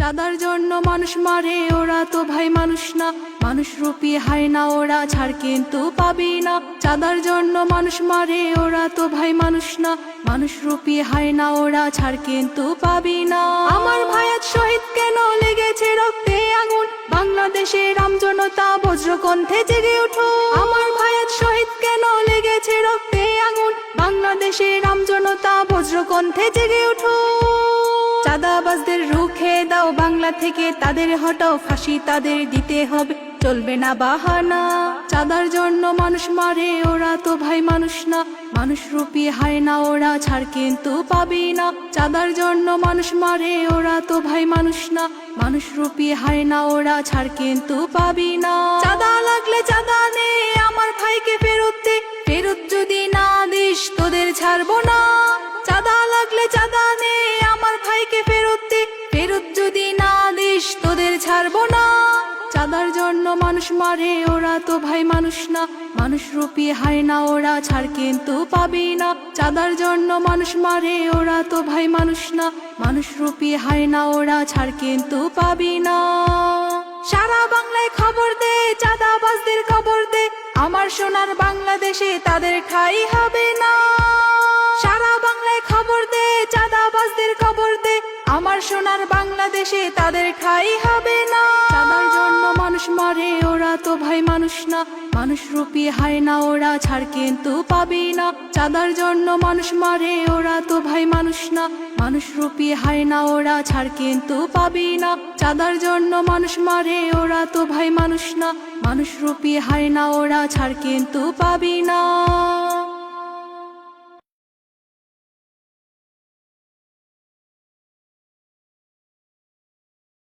চাঁদার জন্য মানুষ মারে, ওরা তো ভাই মানুষ না। মানুষ রূপী হায় না, ওরা ছাড় কিন্তু পাবি না। চাঁদার জন্য মানুষ মারে, ওরা তো ভাই মানুষ না। মানুষ রূপী হায় না, ওরা ছাড় কিন্তু পাবি না। আমার ভাইয়াত শহীদ কেন লেগেছে রক্তে আগুন? বাংলাদেশে রাম জনতা বজ্রকণ্ঠে জেগে উঠো আমার ভাইয়াত শহীদ কেন লেগেছে রক্তে আগুন? বাংলাদেশে রাম জনতা বজ্রকণ্ঠে জেগে উঠো চাঁদাবাজদের থেকে তাদের হটাও ফাঁসি তাদের দিতে হবে। চলবে না বাহানা। চাঁদার জন্য মানুষ মারে, ওরা তো ভাই মানুষ না। মানুষ রূপী হায় না, ওরা ছাড় কিন্তু পাবি না। চাঁদার জন্য মানুষ মারে, ওরা তো ভাই মানুষ না। মানুষ রূপী হায় না, ওরা ছাড় কিন্তু পাবি না। চাঁদা লাগলে চাঁদা নে, আমার ভাইকে ফেরত দে। ফেরত যদি না দিস, তোদের ছাড়বো না। চাঁদা লাগলে চাঁদা ছাড়বো না। চাঁদার জন্য মানুষ মারে, ওরা তো ভাই মানুষ না। মানুষ রূপী হায় না, ওরা ছাড় কিন্তু পাবি না। চাঁদার জন্য মানুষ মারে, ওরা তো ভাই মানুষ না। মানুষ রূপী হায় না, ওরা ছাড় কিন্তু পাবি না। সারা বাংলায় খবর দে, চাঁদাবাজদের খবর দে। আমার সোনার বাংলাদেশে তাদের ঠাই হবে না। সারা বাংলায় খবর দে, চাঁদাবাজদের খবর দে। আমার সোনার বাংলাদেশে তাদের ঠাই হবে ভাই মানুষ না, মানুষ রূপী হায় না, ওরা ছাড় কিন্তু পাবি না। চাঁদার জন্য মানুষ মারে, ওরা তো ভাই মানুষ না। মানুষ রূপী হায় না, ওরা ছাড় কিন্তু পাবি না। চাঁদার জন্য মানুষ মারে, ওরা তো ভাই মানুষ না। মানুষ রূপী হায় না, ওরা ছাড় কিন্তু পাবি না।